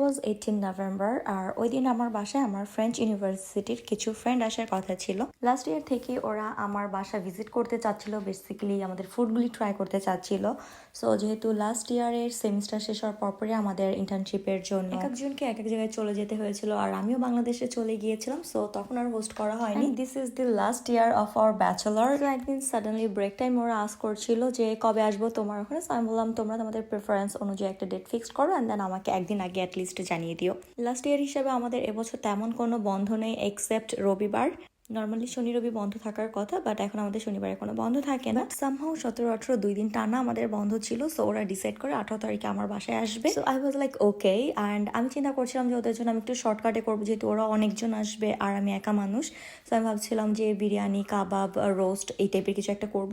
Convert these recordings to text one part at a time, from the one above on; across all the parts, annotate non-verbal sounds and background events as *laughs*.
Was eighteen November আর ওই দিন আমার বাসায় আমার ফ্রেঞ্চ ইউনিভার্সিটির কিছু ফ্রেন্ড আসার কথা ছিল। লাস্ট ইয়ার থেকে ওরা আমার বাসা ভিজিট করতে চাচ্ছিল বেসিক্যালি আমাদের ফুডগুলি ট্রাই করতে চাচ্ছিল। সো যেহেতু লাস্ট ইয়ারের সেমিস্টার শেষ হওয়ার পরপরই আমাদের ইন্টার্নশিপের জন্য এক একজনকে এক এক জায়গায় চলে যেতে হয়েছিল আর আমিও বাংলাদেশে চলে গিয়েছিলাম সো তখন আর হোস্ট করা হয়নি। This is the last year of our bachelor একদিন সাডেনলি ব্রেক টাইম ওরা আস করছিল যে কবে আসব তোমার ওখানে? আমি বললাম তোমরা তোমাদের প্রেফারেন্স অনুযায়ী একটা ডেট ফিক্স করো অ্যান্ড দেন আমাকে একদিন আগে অ্যাটলিস্ট জানিয়ে দিও। লাস্ট ইয়ার হিসাবে আমাদের এবছর তেমন কোনো বন্ধ নেই এক্সেপ্ট রবিবার। নর্মালি শনি রবি বন্ধ থাকার কথা বাট এখন আমাদের শনিবারে কোনো বন্ধ থাকে না। সামহাও সতেরো আঠেরো দুই দিন টানা আমাদের বন্ধ ছিল সো ওরা ডিসাইড করে আঠারো তারিখে আমার বাসায় আসবে। So I was like okay and আমি চিন্তা করছিলাম যে ওদের জন্য আমি একটু শর্টকাটে করব যেহেতু ওরা অনেকজন আসবে আর আমি একা মানুষ। সো আমি ভাবছিলাম যে বিরিয়ানি কাবাব রোস্ট এই টাইপের কিছু একটা করব।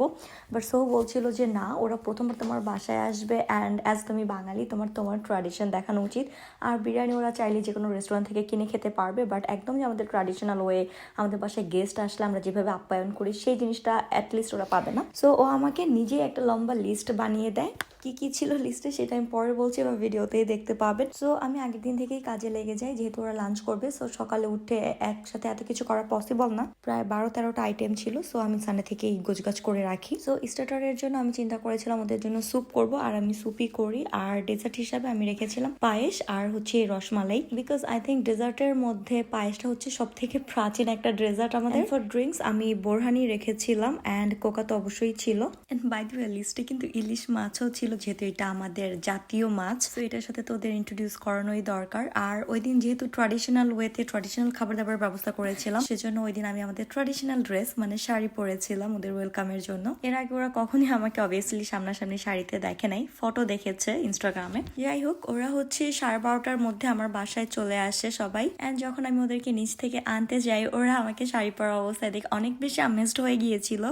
বাট সো বলছিল যে না ওরা প্রথমবার তোমার বাসায় আসবে অ্যান্ড অ্যাজ তুমি বাঙালি তোমার তোমার ট্র্যাডিশন দেখানো উচিত। আর বিরিয়ানি ওরা চাইলে যে কোনো রেস্টুরেন্ট থেকে কিনে খেতে পারবে বাট একদম যে আমাদের ট্র্যাডিশনাল ওয়ে আমাদের বাসায় গেস্ট আসলে আমরা যেভাবে আপ্যায়ন করি, সেই জিনিসটা অ্যাটলিস্ট ওরা পাবে না। সো ও আমাকে নিজে একটা লম্বা লিস্ট বানিয়ে দেয়। কি কি ছিল লিস্টে সেটা আমি পরে বলছি বা ভিডিওতেই দেখতে পাবেন। সো আমি আগের দিন থেকেই কাজে লেগে যাই, যেহেতু ওরা লাঞ্চ করবে। সো সকালে উঠে একসাথে এত কিছু করা পসিবল না। প্রায় বারো তেরোটা আইটেম ছিল। সো আমি সানডে থেকেই গোছগাছ করে রাখি। সো স্টার্টারের জন্য আমি চিন্তা করেছিলাম ওদের জন্য স্যুপ করব। আর আমি স্যুপই করি। আর ডেজার্ট হিসাবে আমি রেখেছিলাম পায়েস আর হচ্ছে রসমালাই। বিকজ আই থিঙ্ক ডেজার্টের মধ্যে পায়েসটা হচ্ছে সব থেকে প্রাচীন একটা ডেজার্ট আমাদের ফর ড্রিঙ্কস আমি বোরহানি রেখেছিলাম অ্যান্ড কোকা তো অবশ্যই ছিল। অ্যান্ড বাই দ্য লিস্টে কিন্তু ইলিশ মাছও ছিল যেহেতু এটা আমাদের জাতীয় মাছ। তো এটার সাথে তো ওদের ইন্ট্রোডিউস করানোই দরকার। আর ওই দিন যেহেতু ট্র্যাডিশনাল ওয়েতে ট্র্যাডিশনাল খাবার দাবার ব্যবস্থা করেছিলাম সেজন্য ওই দিন আমি আমাদের ট্র্যাডিশনাল ড্রেস মানে শাড়ি পরেছিলাম ওদের ওয়েলকামের জন্য। এর আগে ওরা কখনই আমাকে অবভিয়াসলি সামনাসামনি শাড়িতে দেখে নাই ফটো দেখেছে ইনস্টাগ্রামে যাই হোক ওরা হচ্ছে সাড়ে বারোটার মধ্যে আমার বাসায় চলে আসে সবাই। অ্যান্ড যখন আমি ওদেরকে নিচ থেকে আনতে যাই ওরা আমাকে শাড়ি পরা অবস্থায় দেখে অনেক বেশি আমেজড হয়ে গিয়েছিল।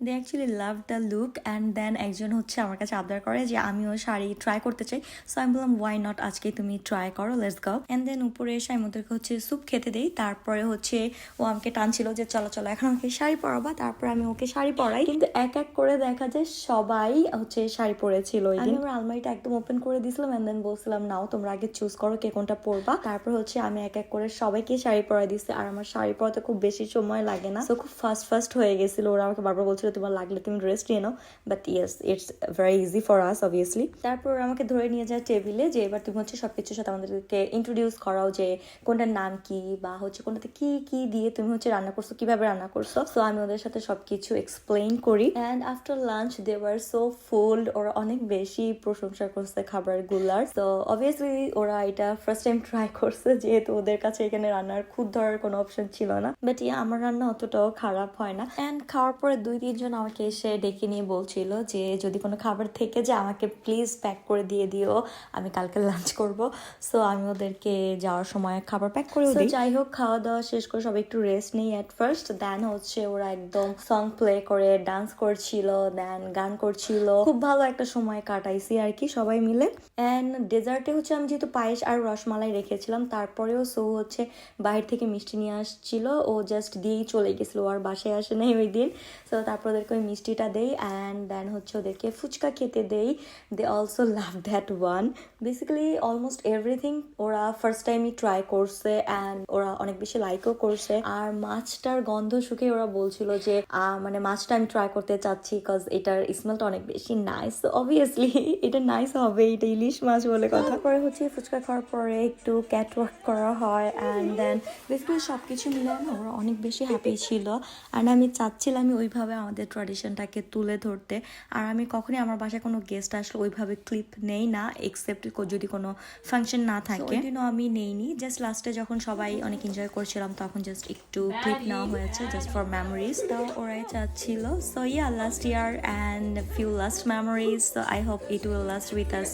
They actually love the look and then একজন হচ্ছে আমার কাছে আবদার করে যে আমিও শাড়ি ট্রাই করতে চাই। সো আমি বললাম ওয়াই নট আজকে তুমি ট্রাই করো লেটস গাও অ্যান্ড দেন উপরে এসে আমি ওদেরকে হচ্ছে স্যুপ খেতে দিই। তারপরে হচ্ছে ও আমাকে টানছিল যে চলো চলো এখন আমাকে শাড়ি পরাবা। তারপরে আমি ওকে শাড়ি পরাই। কিন্তু এক এক করে দেখা যায় সবাই হচ্ছে শাড়ি পরেছিল আমি আমার আলমারিটা একদম ওপেন করে দিয়েছিলাম অ্যান্ড দেন বলছিলাম নাও তোমরা আগে চুজ করো কে কোনটা পরবা। তারপর হচ্ছে আমি এক এক করে সবাইকে শাড়ি পরাই দিচ্ছি আর আমার শাড়ি পরাতে খুব বেশি সময় লাগে না। তো খুব ফাস্ট ফাস্ট হয়ে গেছিল। ওরা আমাকে বারবার বলছিল তোমার লাগলে তুমি রেস্ট নিয়ে নাও। But yes it's very easy for us obviously তারপর আমাকে ধরে নিয়ে যায় টেবিলে যে এবার তুমি হচ্ছে সবকিছুর সাথে আমাদেরকে ইন্ট্রোডিউস করাও যে কোনটার নাম কি বা হচ্ছে কোনটাতে কি কি দিয়ে তুমি হচ্ছে রান্না করছ, কীভাবে রান্না করছ। সো আমি ওদের সাথে সবকিছু এক্সপ্লেইন করি। And after lunch they were so full ওরা অনেক বেশি প্রশংসা করছে খাবারগুলার। তো অবভিয়াসলি ওরা এটা ফার্স্ট টাইম ট্রাই করছে, যেহেতু ওদের কাছে এখানে রান্নার খুদ ধরার কোনো অপশন ছিল না। বাট ইয়া আমার রান্না অতটাও খারাপ হয় না। অ্যান্ড খাওয়ার পরে দুই তিনজন আমাকে এসে ডেকে নিয়ে বলছিল যে যদি কোনো খাবার থেকে যায় আমাকে প্লিজ প্যাক করে দিয়ে দিও। আমি কালকে লাঞ্চ করব। সো আমি ওদেরকে যাওয়ার সময় খাবার প্যাক করে দিই। যাই হোক খাওয়া দাওয়া শেষ করে সবাই একটু রেস্ট নিই অ্যাট ফার্স্ট দেন হচ্ছে ওরা একদম সং প্লে করে ডান্স করছিল দেন গান করছিল। খুব ভালো একটা সময় কাটাইছি আর কি সবাই মিলে। অ্যান্ড ডেজার্টে হচ্ছে আমি যেহেতু পায়েস আর রসমালাই রেখেছিলাম তারপরেও সো হচ্ছে বাইরে থেকে মিষ্টি নিয়ে আসছিল। ও জাস্ট দিয়েই চলে গেছিল আর বাসায় আসে নাই ওই দিন। সো তারপর ওদেরকে ওই মিষ্টিটা দেই অ্যান্ড দেন হচ্ছে ওদেরকে ফুচকা খেতে দেই। They also love that one basically almost everything ওরা ফার্স্ট টাইমই ট্রাই করছে অ্যান্ড ওরা অনেক বেশি লাইকও করছে। আর মাছটার গন্ধ শুকে ওরা বলছিল যে মানে মাছটা আমি ট্রাই করতে চাচ্ছি বিকজ এটার স্মেলটা অনেক বেশি নাইস অবভিয়াসলি *laughs* এটা নাইস হবে, এটা ইলিশ মাছ বলে কথা। পরে হচ্ছে ফুচকা খাওয়ার পরে একটু ক্যাট ওয়াক করা হয় অ্যান্ড দেন বেসিক্যালি সব কিছু মিলে ওরা অনেক বেশি হ্যাপি ছিল। অ্যান্ড আমি চাচ্ছিলাম ওইভাবে আমাদের ট্র্যাডিশনটাকে তুলে ধরতে। আর আমি কখনই আমার বাসায় কোনো গেস্ট আসলে ওইভাবে ক্লিপ নেই না এক্সেপ্ট যদি কোনো ফাংশন না থাকে। দিনও আমি নেইনি। জাস্ট লাস্টে যখন সবাই অনেক এনজয় করছিলাম তখন জাস্ট একটু ক্লিপ নেওয়া হয়েছে জাস্ট ফর মেমোরিজ তো ওরাই চাচ্ছিল। So yeah last year and few last memories so I hope it will last with us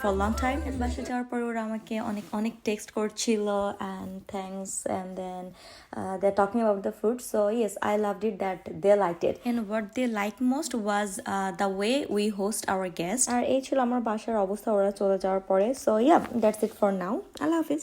for long time বাসে যাওয়ার পর ওরা আমাকে অনেক অনেক টেক্সট করছিল and thanks and then they talking about the food so yes I love it that they like it what they liked most was uh, the way we host our guests. আর এই ছিল আমার বাসার অবস্থা ওরা চলে যাওয়ার পরে। So yeah that's it for now Allah Hafiz.